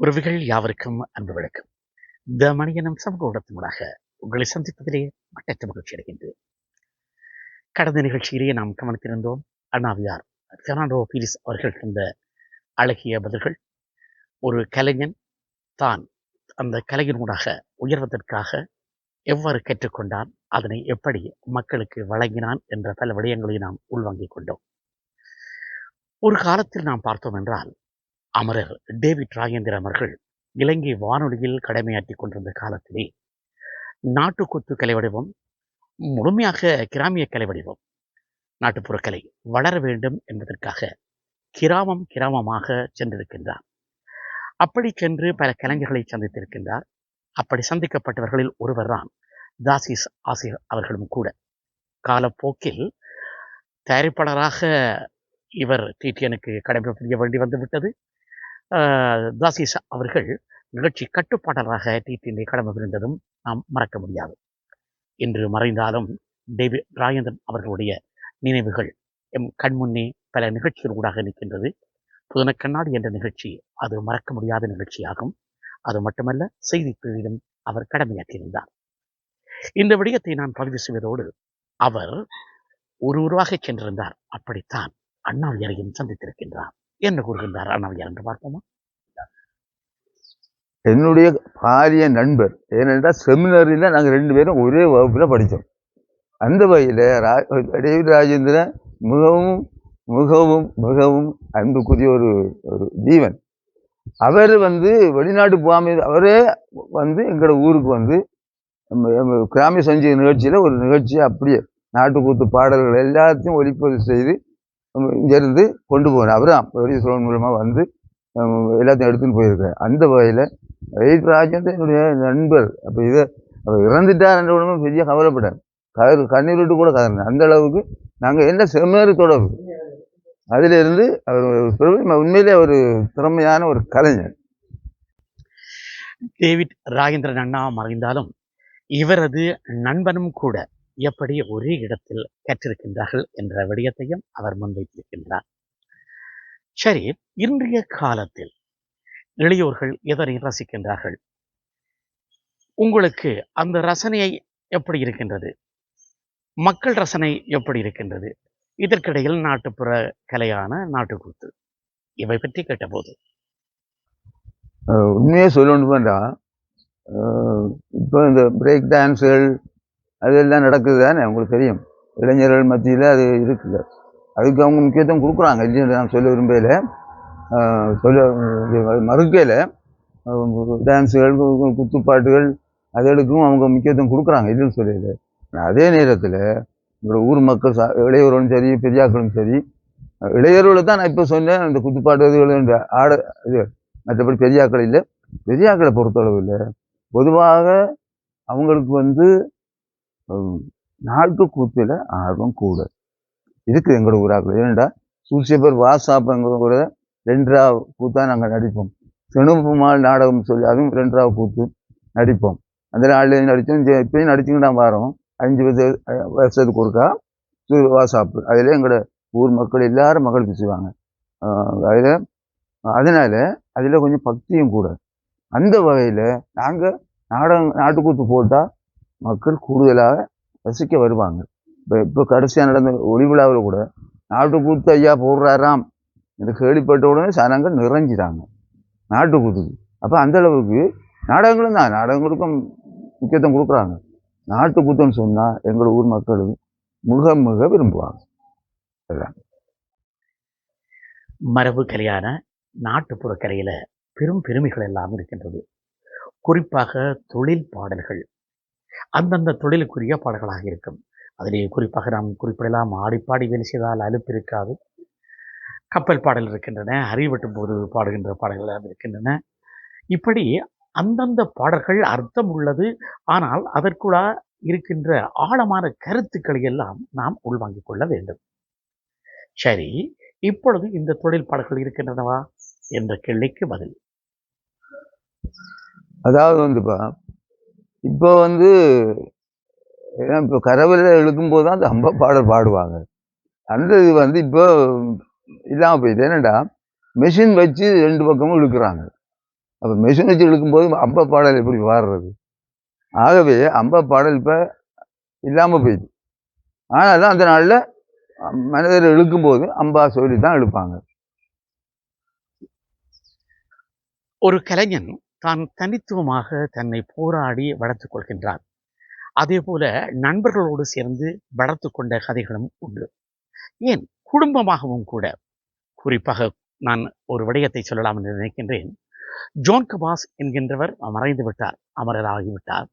உறவுகள் யாவருக்கும் அன்பு விளக்கம் த மணியனும் சமூக ஊடகத்தினூடாக உங்களை சந்திப்பதிலே மட்டற்ற மகிழ்ச்சி அடைகின்றேன் கடந்த நிகழ்ச்சியிலேயே நாம் கவனித்திருந்தோம் அண்ணாவியார் பெர்னாண்டோ பீரிஸ் அவர்கள் தந்த அழகிய பதில்கள். ஒரு கலைஞன் தான் அந்த கலைஞனூடாக உயர்வதற்காக எவ்வாறு கற்றுக்கொண்டான் அதனை எப்படி மக்களுக்கு வழங்கினான் என்ற பல விடயங்களை நாம் உள்வாங்கிக் கொண்டோம். ஒரு காலத்தில் நாம் பார்த்தோம் என்றால் அமரர் டேவிட் ராஜேந்திரன் அவர்கள் இலங்கை வானொலியில் கடமையாற்றிக் கொண்டிருந்த காலத்திலே நாட்டுக்கொத்து கலை வடிவம் முழுமையாக கிராமிய கலை வடிவம் நாட்டுப்புற கலை வளர வேண்டும் என்பதற்காக கிராமம் கிராமமாக சென்றிருக்கின்றார். அப்படி சென்று பல கலைஞர்களை சந்தித்திருக்கின்றார். அப்படி சந்திக்கப்பட்டவர்களில் ஒருவர் தான் தாசிஸ் ஆசிரியர் அவர்களும் கூட. காலப்போக்கில் தயாரிப்பாளராக இவர் டிடிஎனுக்கு கடமை புரிய வேண்டி வந்துவிட்டது. தாசிஸ் அவர்கள் நிகழ்ச்சி கட்டுப்பாட்டாளராக டிடிஎனை கடமை நாம் மறக்க முடியாது. இன்று மறைந்தாலும் டேவிட் ராஜேந்திரன் அவர்களுடைய நினைவுகள் எம் கண்முன்னே பல நிகழ்ச்சிகள் ஊடாக நிற்கின்றது புதன கண்ணாடி என்ற நிகழ்ச்சி அது மறக்க முடியாத நிகழ்ச்சியாகும். அது மட்டுமல்ல செய்தி பிரிவிலும் அவர் கடமையாற்றியிருந்தார். இந்த விடயத்தை நான் பதிவு செய்வதோடு அவர் ஒரு உருவாக சென்றிருந்தார். அப்படித்தான் அண்ணாவியரையும் சந்தித்திருக்கின்றார். என்ன கூறுகின்றார். அண்ணாவியார் என்று பார்ப்போமா? என்னுடைய பாரிய நண்பர் ஏனென்றால் செமினரியில் நாங்கள் ரெண்டு பேரும் ஒரே வகுப்பில் படித்தோம். அந்த வகையில் ரா டேவிட் ராஜேந்திரன் மிகவும் மிகவும் மிகவும் அன்புக்குரிய ஒரு ஒரு ஜீவன். அவர் வந்து வெளிநாட்டு போகாமல் அவரே வந்து எங்களோட ஊருக்கு வந்து நம்ம- கிராமிய சஞ்சய நிகழ்ச்சியில் ஒரு நிகழ்ச்சியை அப்படியே நாட்டுக்கூத்து பாடல்கள் எல்லாத்தையும் ஒளிப்பதிவு செய்து இங்கேருந்து கொண்டு போகிறார் அவரும் பெரிய சோழன் மூலமாக வந்து எல்லாத்தையும் எடுத்துன்னு போயிருக்காரு. அந்த வகையில் வெயிட் ராஜேந்திரன் என்னுடைய நண்பர் அப்போ இதை அவர் இறந்துட்டார் உடனே பெரிய கவலைப்பட்டார் கதறு கண்ணீர் விட்டு கூட கதறினார். அந்த அளவுக்கு நாங்கள் என்ன செம்மேறு தொடர்பு அதிலிருந்து அவர் உண்மையிலே ஒரு திறமையான ஒரு கலைஞர். டேவிட் ராகேந்திரன் அண்ணா மறைந்தாலும் இவரது நண்பனும் கூட எப்படி ஒரே இடத்தில் கற்றிருக்கின்றார்கள் என்ற விடயத்தையும் அவர் முன்வைத்திருக்கின்றார். சரி இன்றைய காலத்தில் இளையோர்கள் எதனை ரசிக்கின்றார்கள்? உங்களுக்கு அந்த ரசனையை எப்படி இருக்கின்றது? மக்கள் ரசனை எப்படி இருக்கின்றது? இதற்கிடையில் நாட்டுப்புற கலையான நாட்டுக்கூத்து இவை பற்றி கேட்டபோது. உண்மையே சொல்லணும் சொல்லணும்னா இப்போ இந்த பிரேக் டான்ஸுகள் அதெல்லாம் நடக்குது தானே உங்களுக்கு தெரியும். இளைஞர்கள் மத்தியில் அது இருக்குது. அதுக்கு அவங்க முக்கியத்துவம் கொடுக்குறாங்க. இல்லைன்னு நான் சொல்ல விரும்பையில் சொல்ல மறுக்கையில் டான்ஸுகள் குத்துப்பாட்டுகள் அதுகளுக்கும் அவங்க முக்கியத்துவம் கொடுக்குறாங்க. இல்லைன்னு சொல்லல. அதே நேரத்தில் உங்களோட ஊர் மக்கள் சா இளையவர்களும் சரி பெரியாக்களும் சரி இளையர்களை தான் நான் இப்போ சொன்னேன். இந்த குத்துப்பாட்டு இதுகள் இந்த ஆட இது மற்றபடி பெரியாக்கள் இல்லை. பெரியாக்களை பொறுத்தளவு இல்லை. பொதுவாக அவங்களுக்கு வந்து நாட்டு கூத்தில் ஆர்வம் கூட. இருக்குது எங்களோட ஊராக்கள் ஏனெண்டா சூசியப்பர் வாசாப்பங்க கூட ரெண்டரா கூத்தா நாங்கள் நடிப்போம். செணுப்புமால் நாடகம் சொல்லி அதுவும் ரெண்டரா கூத்து நடிப்போம். அந்த நாள்லேயும் நடித்தோம் இப்பயும் நடிச்சுக்கிட்டு வரோம். அஞ்சு வருஷ வருஷத்துக்கு ஒருக்கா வாசாப்பு அதில் எங்களோட ஊர் மக்கள் எல்லாரும் மகள் பேசுவாங்க அதில் அதனால் அதில் கொஞ்சம் பக்தியும் கூட. அந்த வகையில் நாங்கள் நாடகம் நாட்டுக்கூத்து போட்டால் மக்கள் கூடுதலாக ரசிக்க வருவாங்க. இப்போ இப்போ கடைசியாக நடந்த ஒளி விழாவில் கூட நாட்டுக்கூத்து ஐயா போடுறாராம் என்று கேள்விப்பட்ட உடனே சனங்கள் நிறைஞ்சிட்டாங்க. நாட்டுக்கூத்துக்கு அப்போ அந்த அளவுக்கு நாடகங்களும் தான். நாடகங்களுக்கும் முக்கியத்துவம் கொடுக்குறாங்க. நாட்டுக்கூத்துன்னு சொன்னால் எங்கள் ஊர் மக்கள் மிக மிக விரும்புவாங்க. மரபு கலையான நாட்டுப்புற கலையில் பெரும் பெருமைகள் எல்லாம் இருக்கின்றது. குறிப்பாக தொழில் பாடல்கள். அந்தந்த தொழிலுக்குரிய பாடல்களாக இருக்கும். அதிலே குறிப்பாக நாம் குறிப்பிடலாம் ஆடிப்பாடி வேலை செய்தால் அலுப்பு இருக்காது. கப்பல் பாடல் இருக்கின்றன அறிவட்டும் போது பாடுகின்ற பாடல்கள் இருக்கின்றன. இப்படி அந்தந்த பாடல்கள் அர்த்தம் உள்ளது. ஆனால் அதற்குள்ளா இருக்கின்ற ஆழமான கருத்துக்களை எல்லாம் நாம் உள்வாங்கிக் கொள்ள வேண்டும். சரி இப்பொழுது இந்த தொழில் பாடல்கள் இருக்கின்றனவா? என்ற கேள்விக்கு பதில். அதாவது வந்துப்பா இப்போ வந்து ஏன்னா இப்போ கரவில் இழுக்கும்போது தான் அந்த அம்ப பாடல் பாடுவாங்க. அந்த இது வந்து இப்போ இல்லாமல் போயிடுது என்னடா மிஷின் வச்சு ரெண்டு பக்கமும் இழுக்கிறாங்க. அப்போ மிஷின் வச்சு இழுக்கும்போது அம்ப பாடல் எப்படி பாடுறது? ஆகவே அம்ப பாடல் இப்போ இல்லாமல் போயிடுது ஆனால் தான் அந்த நாளில் மனிதர் இழுக்கும்போது அம்பா சொல்லி தான் இழுப்பாங்க. ஒரு கலைஞன் தான் தனித்துவமாக தன்னை போராடி வளர்த்துக் கொள்கின்றார். அதே போல நண்பர்களோடு சேர்ந்து வளர்த்து கொண்ட கதைகளும் உண்டு. ஏன்? குடும்பமாகவும் கூட. குறிப்பாக நான் ஒரு விடயத்தை சொல்லலாம் என்று நினைக்கின்றேன். ஜோன் கபாஸ் என்கின்றவர் மறைந்து விட்டார் அமரராகிவிட்டார்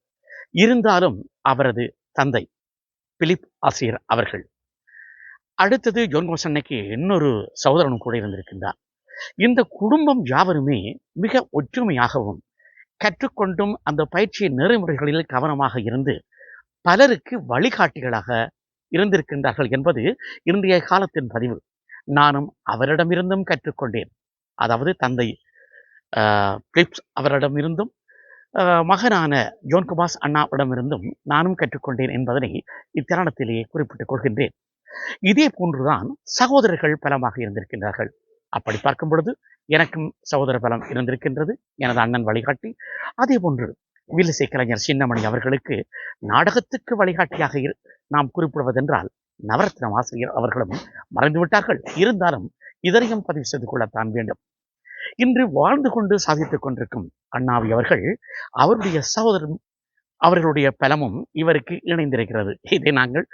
இருந்தாலும் அவரது தந்தை பிலிப் ஆசிரியர் அவர்கள். அடுத்தது ஜோன் அன்னைக்கு இன்னொரு சகோதரனும் கூட இருந்திருக்கின்றார். இந்த குடும்பம் யாவருமே மிக ஒற்றுமையாகவும் கற்றுக்கொண்டும் அந்த பயிற்சி நெறிமுறைகளில் கவனமாக இருந்து பலருக்கு வழிகாட்டிகளாக இருந்திருக்கின்றார்கள் என்பது இன்றைய காலத்தின் பதிவு. நானும் அவரிடமிருந்தும் கற்றுக்கொண்டேன். அதாவது தந்தை பிலிப்ஸ் அவரிடமிருந்தும் மகனான ஜோன்குமாஸ் அண்ணாவிடமிருந்தும் நானும் கற்றுக்கொண்டேன் என்பதனை இத்தருணத்திலேயே குறிப்பிட்டுக் கொள்கின்றேன். இதே போன்றுதான் சகோதரர்கள் பலமாக இருந்திருக்கின்றார்கள். அப்படி பார்க்கும் பொழுது எனக்கும் சகோதர பலம் இருந்திருக்கின்றது எனது அண்ணன் வழிகாட்டி. அதே போன்று வில்லிசை கலைஞர் சின்னமணி அவர்களுக்கு நாடகத்துக்கு வழிகாட்டியாக நாம் குறிப்பிடுவதென்றால் நவரத்னம் ஆசிரியர் அவர்களும் மறைந்துவிட்டார்கள். இருந்தாலும் இதனையும் பதிவு செய்து கொள்ளத்தான் வேண்டும். இன்று வாழ்ந்து கொண்டு சாதித்துக் கொண்டிருக்கும் அண்ணாவி அவர்கள் அவருடைய சகோதரன் அவர்களுடைய பலமும் இவருக்கு இணைந்திருக்கிறது. இதை நாங்கள்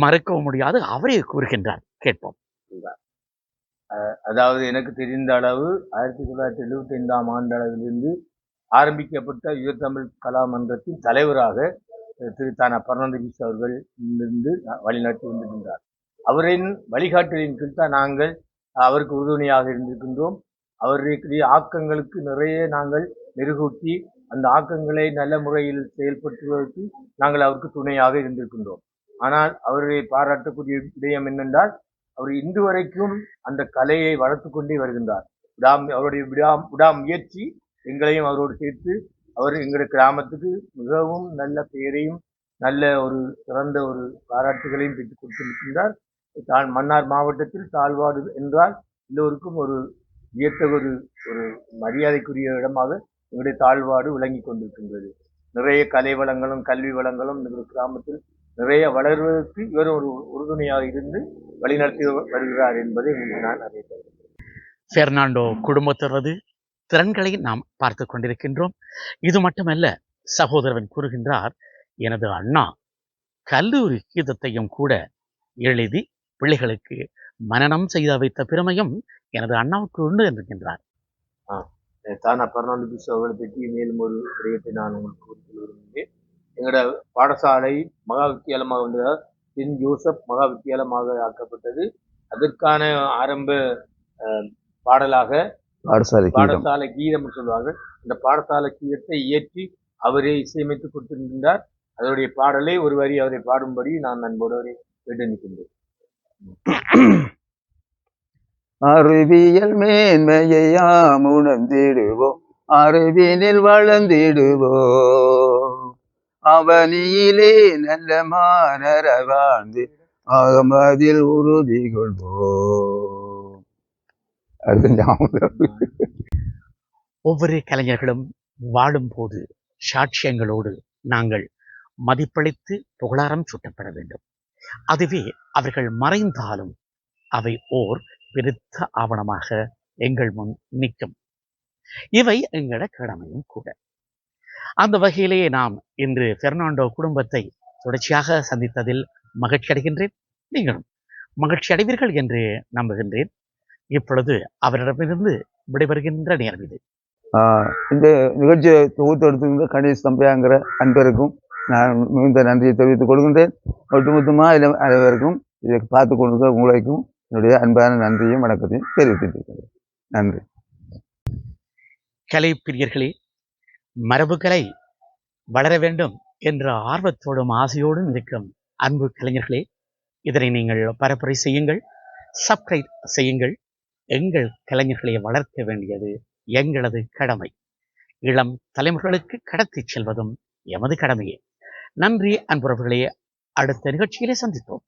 மறுக்கவும் முடியாது அவரே கூறுகின்றார். கேட்போம். அதாவது எனக்கு தெரிந்த அளவு ஆயிரத்தி தொள்ளாயிரத்தி எழுபத்தி ஐந்தாம் ஆண்டு அளவிலிருந்து ஆரம்பிக்கப்பட்ட யுவத்தமிழ் கலாமன்றத்தின் தலைவராக திரு தானா பர்ணந்தகிஷ் அவர்கள் இருந்து வழிநடத்தி வந்திருக்கின்றார். அவரின் வழிகாட்டலின் கீழ் தான் நாங்கள் அவருக்கு உறுதுணையாக இருந்திருக்கின்றோம். அவருடைய ஆக்கங்களுக்கு நிறைய நாங்கள் மெருகூட்டி அந்த ஆக்கங்களை நல்ல முறையில் செயல்படுத்துவதற்கு நாங்கள் அவருக்கு துணையாக இருந்திருக்கின்றோம். ஆனால் அவரை பாராட்டக்கூடிய விடயம் என்னென்றால் அவர் இன்று வரைக்கும் அந்த கலையை வளர்த்து கொண்டே வருகின்றார். விடாம் அவருடைய விடா விடா முயற்சி எங்களையும் அவரோடு சேர்த்து அவர் எங்களுடைய கிராமத்துக்கு மிகவும் நல்ல பெயரையும் நல்ல ஒரு சிறந்த ஒரு பாராட்டுகளையும் பெற்றுக் கொடுத்திருக்கின்றார் தான் மன்னார் மாவட்டத்தில் தாழ்வாடு என்றால் எல்லோருக்கும் ஒரு வியத்த ஒரு ஒரு மரியாதைக்குரிய இடமாக எங்களுடைய தாழ்வாடு விளங்கி கொண்டிருக்கின்றது. நிறைய கலை வளங்களும் கல்வி வளங்களும் இந்த கிராமத்தில் நிறைய வளர்வதற்கு இவர் ஒரு உறுதுணையாக இருந்து வழிநடத்தி வருகிறார் என்பதை நான் அறிவித்தேன் பெர்னாண்டோ குடும்பத்தினரது திறன்களை நாம் பார்த்து கொண்டிருக்கின்றோம். இது மட்டுமல்ல சகோதரன் கூறுகின்றார் எனது அண்ணா கல்லூரி கீதத்தையும் கூட எழுதி பிள்ளைகளுக்கு மனனம் செய்து வைத்த பெருமையும் எனது அண்ணாவுக்கு உண்டு என்கின்றார். தானா பர்னாண்டு அவர்களை பற்றி மேலும் ஒரு விடயத்தை நான் உங்களுக்கு எங்களோட பாடசாலை மகா வித்தியாலமாக வந்ததால் சென்ட் ஜோசப் மகா வித்தியாலமாக ஆக்கப்பட்டது. அதற்கான ஆரம்ப பாடலாக பாடசாலை கீதம். பாடசாலை கீதம் சொல்வார்கள் இந்த பாடசாலை கீதத்தை இயற்றி அவரே இசையமைத்து கொடுத்திருக்கின்றார். அதனுடைய பாடலை ஒரு வரி அவரை பாடும்படி நான் நண்போடு அவரை கேட்டு நிற்கின்றேன் அறிவியல் மேன்மையாம் உணர்ந்திடுவோம். அறிவினில் வளர்ந்திடுவோம். அவனியிலே நல்ல மாணர வாழ்ந்து அகமதில் உறுதி கொள்வோம். ஒவ்வொரு கலைஞர்களும் வாழும்போது சாட்சியங்களோடு நாங்கள் மதிப்பளித்து புகழாரம் சூட்டப்பட வேண்டும். அதுவே அவர்கள் மறைந்தாலும் அவை ஓர் பெருத்த ஆவணமாக எங்கள் முன் நிற்கும். இவை எங்கள கடமையும் கூட. அந்த வகையிலேயே நாம் இன்று பெர்னாண்டோ குடும்பத்தை தொடர்ச்சியாக சந்தித்ததில் மகிழ்ச்சி அடைகின்றேன். நீங்களும் மகிழ்ச்சி அடைவீர்கள் என்று நம்புகின்றேன். இப்பொழுது அவரிடமிருந்து விடைபெறுகின்ற நேரம் இது. இந்த நிகழ்ச்சியை தொகுத்து எடுத்துக்கின்ற கணேஷ் தம்பையாங்கிற அன்பருக்கும் நான் மிகுந்த நன்றியை தெரிவித்துக் கொள்கின்றேன். ஒட்டுமொத்தமாக இதில் அனைவருக்கும் இதை பார்த்து கொண்டிருக்க உங்களுக்கும் என்னுடைய அன்பான நன்றியும் வணக்கத்தையும் தெரிவித்துக் கொள்கிறேன் நன்றி. கலை பிரியர்களே மரபுகளை வளர வேண்டும் என்ற ஆர்வத்தோடும் ஆசையோடும் இருக்கும் அன்பு கலைஞர்களே இதனை நீங்கள் பரப்புரை செய்யுங்கள் சப்ஸ்கிரைப் செய்யுங்கள். எங்கள் கலைஞர்களை வளர்க்க வேண்டியது எங்களது கடமை. இளம் தலைமுறைகளுக்கு கடத்திச் செல்வதும் எமது கடமையே. நன்றி அன்புறவர்களே அடுத்த நிகழ்ச்சியிலே சந்திப்போம்.